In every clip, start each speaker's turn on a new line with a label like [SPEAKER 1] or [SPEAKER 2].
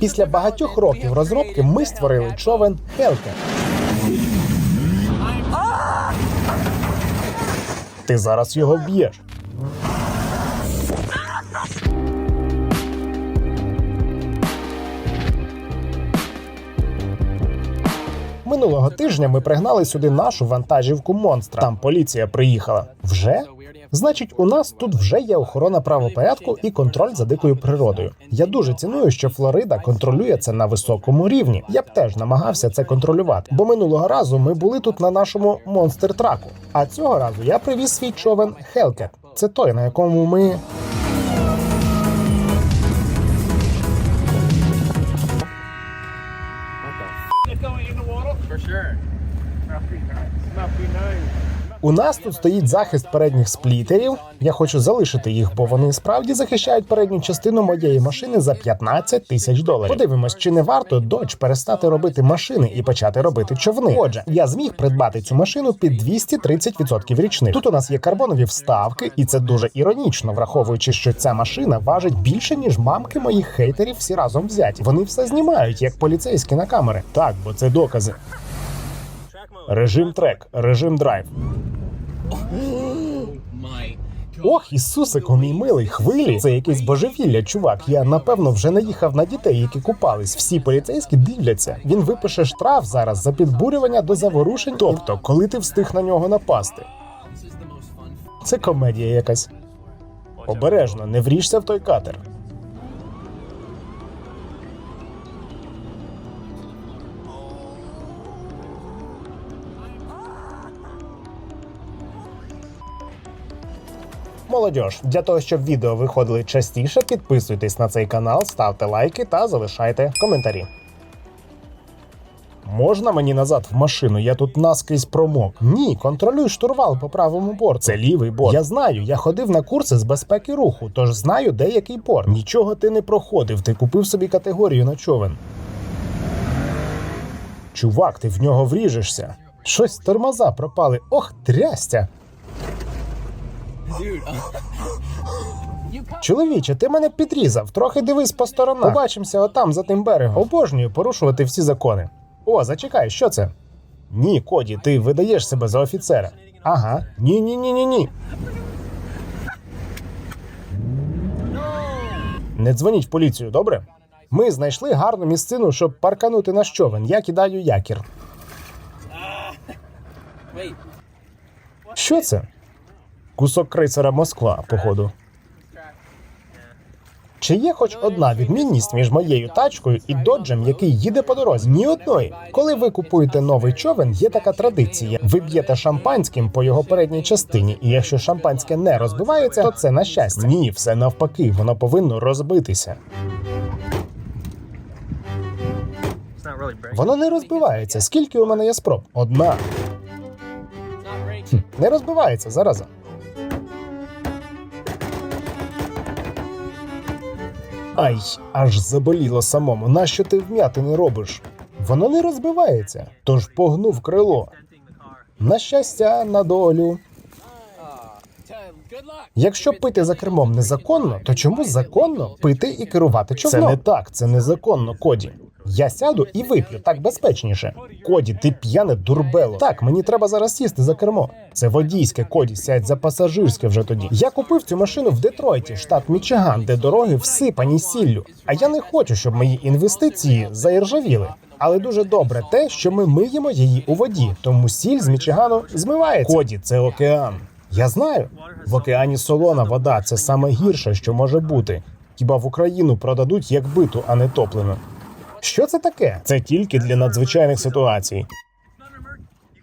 [SPEAKER 1] Після багатьох років розробки ми створили човен Hellcat. Ти зараз його вб'єш. Минулого тижня ми пригнали сюди нашу вантажівку монстра. Там поліція приїхала. Вже? Значить, у нас тут вже є охорона правопорядку і контроль за дикою природою. Я дуже ціную, що Флорида контролює це на високому рівні. Я б теж намагався це контролювати, бо минулого разу ми були тут на нашому монстр траку. А цього разу я привіз свій човен Hellcat. Це той, на якому ми. У нас тут стоїть захист передніх сплітерів. Я хочу залишити їх, бо вони справді захищають передню частину моєї машини за 15 тисяч доларів. Подивимось, чи не варто Dodge перестати робити машини і почати робити човни. Отже, я зміг придбати цю машину під 230% річних. Тут у нас є карбонові вставки, і це дуже іронічно, враховуючи, що ця машина важить більше ніж мамки моїх хейтерів всі разом взяті. Вони все знімають як поліцейські на камери. Так, бо це докази. Режим трек, режим драйв. Ох, Ісусику, мій милий, хвилі. Це якесь божевілля, чувак. Я напевно вже наїхав на дітей, які купались. Всі поліцейські дивляться. Він випише штраф зараз за підбурювання до заворушень. Тобто, коли ти встиг на нього напасти. Це комедія якась. Обережно, не вріжся в той катер. Молодіж, для того, щоб відео виходили частіше, підписуйтесь на цей канал, ставте лайки та залишайте коментарі. Можна мені назад в машину? Я тут наскрізь промок. Ні, контролюй штурвал по правому борту. Це лівий борт. Я знаю, я ходив на курси з безпеки руху, тож знаю, де який борт. Нічого ти не проходив, ти купив собі категорію на човен. Чувак, ти в нього вріжешся. Щось тормоза пропали. Ох, трястя. Чоловіче, ти мене підрізав. Трохи дивись по сторонах. Побачимося отам за тим берегом. Обожнюю порушувати всі закони. О, зачекай, що це? Ні, Коді, ти видаєш себе за офіцера. Ага. Ні, ні, ні, ні, ні. Не дзвоніть в поліцію, добре? Ми знайшли гарну місцину, щоб парканути наш човен. Я кидаю якір. Що це? Кусок крейсера Москва, походу. Чи є хоч одна відмінність між моєю тачкою і доджем, який їде по дорозі? Ні одної. Коли ви купуєте новий човен, є така традиція. Ви б'єте шампанським по його передній частині, і якщо шампанське не розбивається, то це на щастя. Ні, все навпаки, воно повинно розбитися. Воно не розбивається. Скільки у мене є спроб? Одна. Хм, Не розбивається зараза. Ай, аж заболіло самому. Нащо ти вм'ятини робиш? Воно не розбивається, тож погнув крило. На щастя, на долю. Якщо пити за кермом незаконно, то чому законно пити і керувати човном? Це не так, це незаконно, Коді. Я сяду і вип'ю, так безпечніше. Коді, ти п'яне дурбело. Так, мені треба зараз сісти за кермо. Це водійське, Коді, сядь за пасажирське вже тоді. Я купив цю машину в Детройті, штат Мічиган, де дороги всипані сіллю. А я не хочу, щоб мої інвестиції заіржавіли. Але дуже добре те, що ми миємо її у воді, тому сіль з Мічигану змивається. Коді, це океан. Я знаю. В океані солона вода це саме гірше, що може бути. Хіба в Україну продадуть як биту, а не топлену. Що це таке? Це тільки для надзвичайних ситуацій.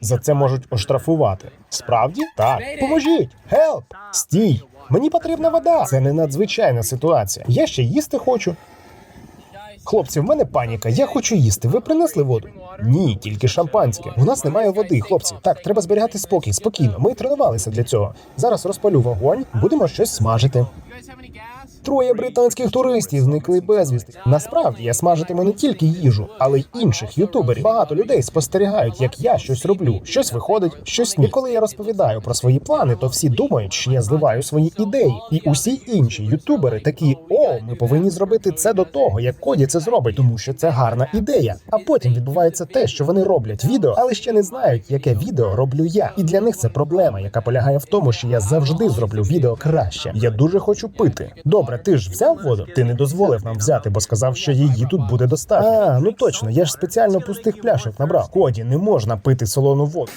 [SPEAKER 1] За це можуть оштрафувати. Справді? Так. Поможіть! Хелп! Стій! Мені потрібна вода. Це не надзвичайна ситуація. Я ще їсти хочу. Хлопці, в мене паніка. Я хочу їсти. Ви принесли воду? Ні, тільки шампанське. У нас немає води, хлопці. Так, треба зберігати спокій. Спокійно. Ми тренувалися для цього. Зараз розпалю вогонь, будемо щось смажити. Троє британських туристів зникли безвісти. Насправді я смажитиму не тільки їжу, але й інших ютуберів. Багато людей спостерігають, як я щось роблю. Щось виходить, щось ні. І коли я розповідаю про свої плани, то всі думають, що я зливаю свої ідеї. І усі інші ютубери такі: о, ми повинні зробити це до того, як Коді це зробить, тому що це гарна ідея. А потім відбувається те, що вони роблять відео, але ще не знають, яке відео роблю я. І для них це проблема, яка полягає в тому, що я завжди зроблю відео краще. Я дуже хочу пити. Добре, ти ж взяв воду? Ти не дозволив нам взяти, бо сказав, що її тут буде достатньо. А, ну точно, я ж спеціально пустих пляшок набрав. Коді не можна пити солону воду.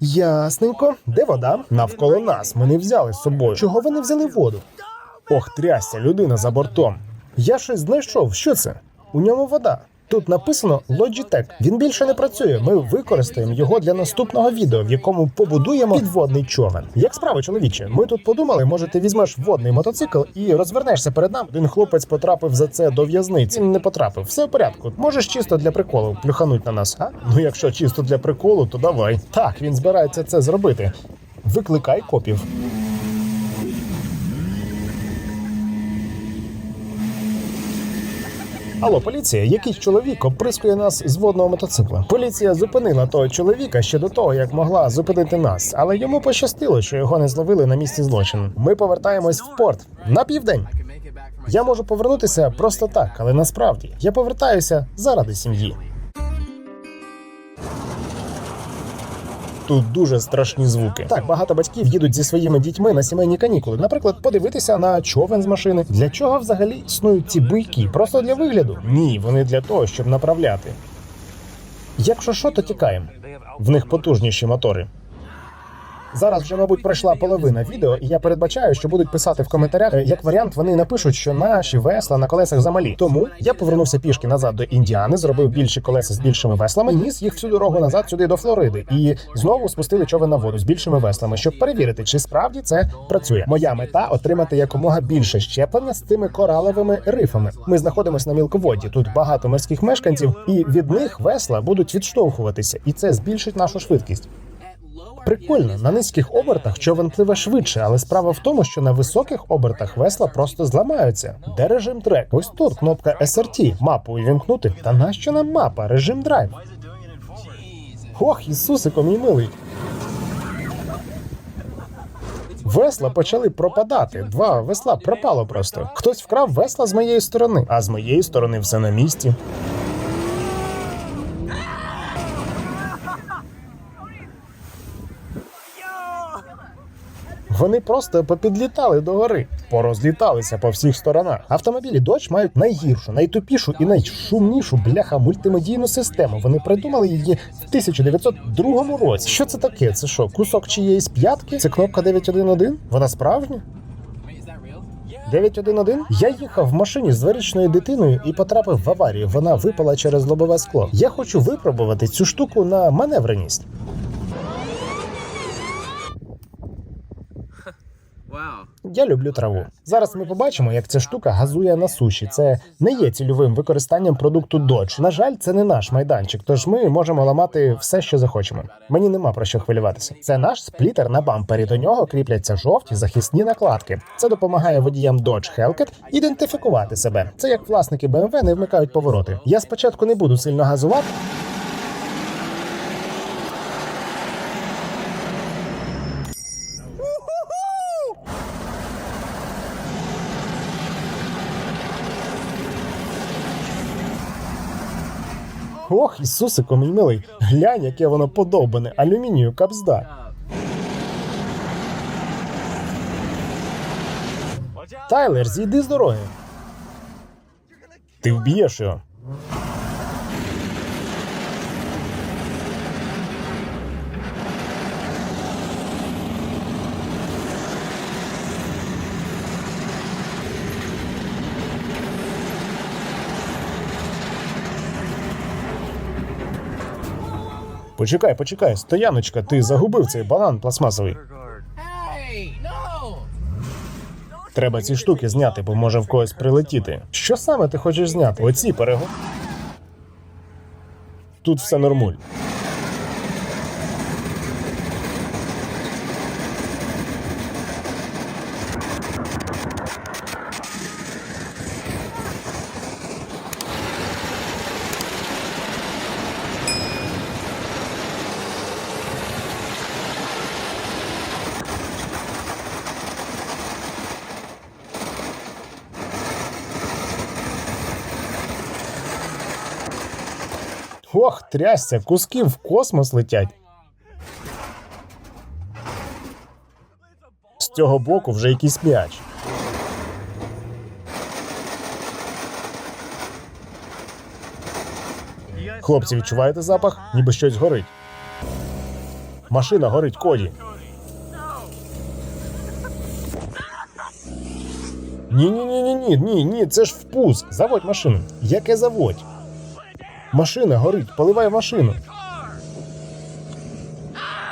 [SPEAKER 1] Ясненько, де вода? Навколо нас. Ми не взяли з собою. Чого ви не взяли воду? Ох, трясся, людина за бортом. Я щось знайшов. Що це? У ньому вода. Тут написано Logitech. Він більше не працює. Ми використаємо його для наступного відео, в якому побудуємо підводний човен. Як справа, чоловіче? Ми тут подумали, може, ти візьмеш водний мотоцикл і розвернешся перед нами. Один хлопець потрапив за це до в'язниці. Він не потрапив. Все в порядку. Можеш чисто для приколу плюхануть на нас. А? Ну, якщо чисто для приколу, то давай. Так, він збирається це зробити. Викликай копів. Алло, поліція, якийсь чоловік оприскує нас з водного мотоцикла. Поліція зупинила того чоловіка ще до того, як могла зупинити нас, але йому пощастило, що його не зловили на місці злочину. Ми повертаємось в порт на південь. Я можу повернутися просто так, але насправді я повертаюся заради сім'ї. Тут дуже страшні звуки. Так, багато батьків їдуть зі своїми дітьми на сімейні канікули. Наприклад, подивитися на човен з машини. Для чого взагалі існують ці буйки? Просто для вигляду? Ні, вони для того, щоб направляти. Якщо що, то тікаємо. В них потужніші мотори. Зараз вже, мабуть, пройшла половина відео, і я передбачаю, що будуть писати в коментарях. Як варіант, вони напишуть, що наші весла на колесах замалі. Тому я повернувся пішки назад до Індіани, зробив більші колеса з більшими веслами, ніс їх всю дорогу назад сюди до Флориди. І знову спустили човен на воду з більшими веслами, щоб перевірити, чи справді це працює. Моя мета отримати якомога більше щеплення з цими кораловими рифами. Ми знаходимося на мілководді. Тут багато морських мешканців, і від них весла будуть відштовхуватися, і це збільшить нашу швидкість. Прикольно, на низьких обертах човен пливе швидше, але справа в тому, що на високих обертах весла просто зламаються. Де режим трек? Ось тут кнопка SRT. Мапу увімкнути. Та нащо нам мапа? Режим драйв. Ох, Ісусико, мій милий. Весла почали пропадати. Два весла пропало просто. Хтось вкрав весла з моєї сторони, а з моєї сторони все на місці. Вони просто попідлітали до гори, порозліталися по всіх сторонах. Автомобілі Dodge мають найгіршу, найтупішу і найшумнішу бляха мультимедійну систему. Вони придумали її в 1902 році. Що це таке? Це що, кусок чиєїсь п'ятки? Це кнопка 911? Вона справжня? 911? Я їхав в машині з дворічною дитиною і потрапив в аварію. Вона випала через лобове скло. Я хочу випробувати цю штуку на маневреність. Я люблю траву. Зараз ми побачимо, як ця штука газує на суші. Це не є цільовим використанням продукту Dodge. На жаль, це не наш майданчик, тож ми можемо ламати все, що захочемо. Мені нема про що хвилюватися. Це наш сплітер на бампері. До нього кріпляться жовті захисні накладки. Це допомагає водіям Dodge Hellcat ідентифікувати себе. Це як власники BMW не вмикають повороти. Я спочатку не буду сильно газувати. Ох, Ісусико, мій милий, глянь, яке воно подобане, алюмінію капзда. Тайлер, зійди з дороги. Ти вб'єш його. Почекай, почекай, стояночка, ти загубив цей банан пластмасовий. Треба ці штуки зняти, бо може в когось прилетіти. Що саме ти хочеш зняти? Оці перего. Тут все нормуль. Ох, трясся, куски в космос летять. З цього боку вже якийсь м'яч. Хлопці, відчуваєте запах? Ніби щось горить. Машина горить Коді. Ні, ні, ні, ні, ні, ні, ні, це ж впуск. Заводь машину. Яке заводь? Машина горить, поливай машину.